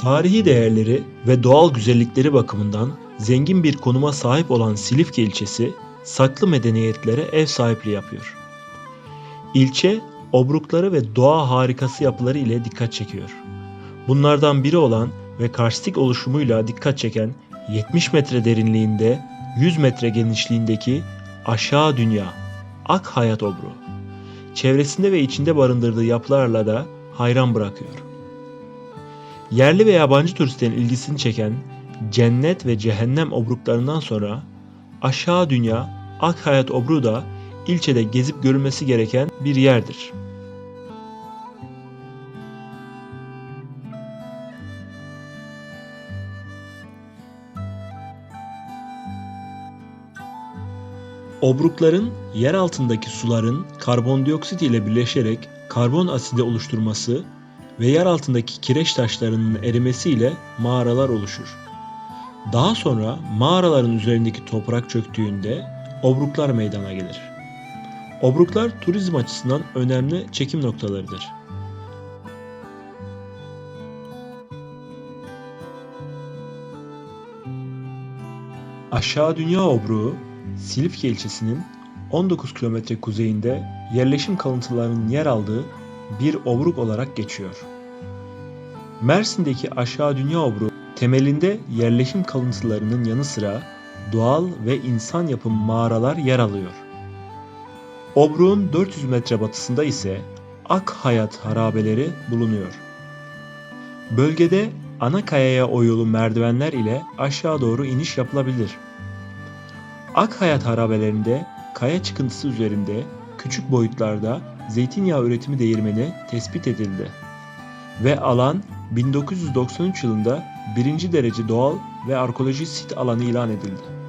Tarihi değerleri ve doğal güzellikleri bakımından zengin bir konuma sahip olan Silifke ilçesi, saklı medeniyetlere ev sahipliği yapıyor. İlçe, obrukları ve doğa harikası yapıları ile dikkat çekiyor. Bunlardan biri olan ve karstik oluşumuyla dikkat çeken 70 metre derinliğinde 100 metre genişliğindeki Aşağı Dünya, Ak Hayat Obru. Çevresinde ve içinde barındırdığı yapılarla da hayran bırakıyor. Yerli ve yabancı turistlerin ilgisini çeken cennet ve cehennem obruklarından sonra Aşağı Dünya, Ak Hayat Obru da ilçede gezip görülmesi gereken bir yerdir. Obrukların yer altındaki suların karbondioksit ile birleşerek karbon asidi oluşturması ve yer altındaki kireç taşlarının erimesiyle mağaralar oluşur. Daha sonra mağaraların üzerindeki toprak çöktüğünde obruklar meydana gelir. Obruklar turizm açısından önemli çekim noktalarıdır. Aşağı Dünya Obruğu, Silifke ilçesinin 19 kilometre kuzeyinde yerleşim kalıntılarının yer aldığı bir obruk olarak geçiyor. Mersin'deki Aşağı Dünya Obruğu temelinde yerleşim kalıntılarının yanı sıra doğal ve insan yapımı mağaralar yer alıyor. Obruğun 400 metre batısında ise Ak Hayat harabeleri bulunuyor. Bölgede ana kayaya oyulu merdivenler ile aşağı doğru iniş yapılabilir. Ak Hayat harabelerinde kaya çıkıntısı üzerinde küçük boyutlarda zeytinyağı üretimi değirmeni tespit edildi. Ve alan 1993 yılında birinci derece doğal ve arkeoloji sit alanı ilan edildi.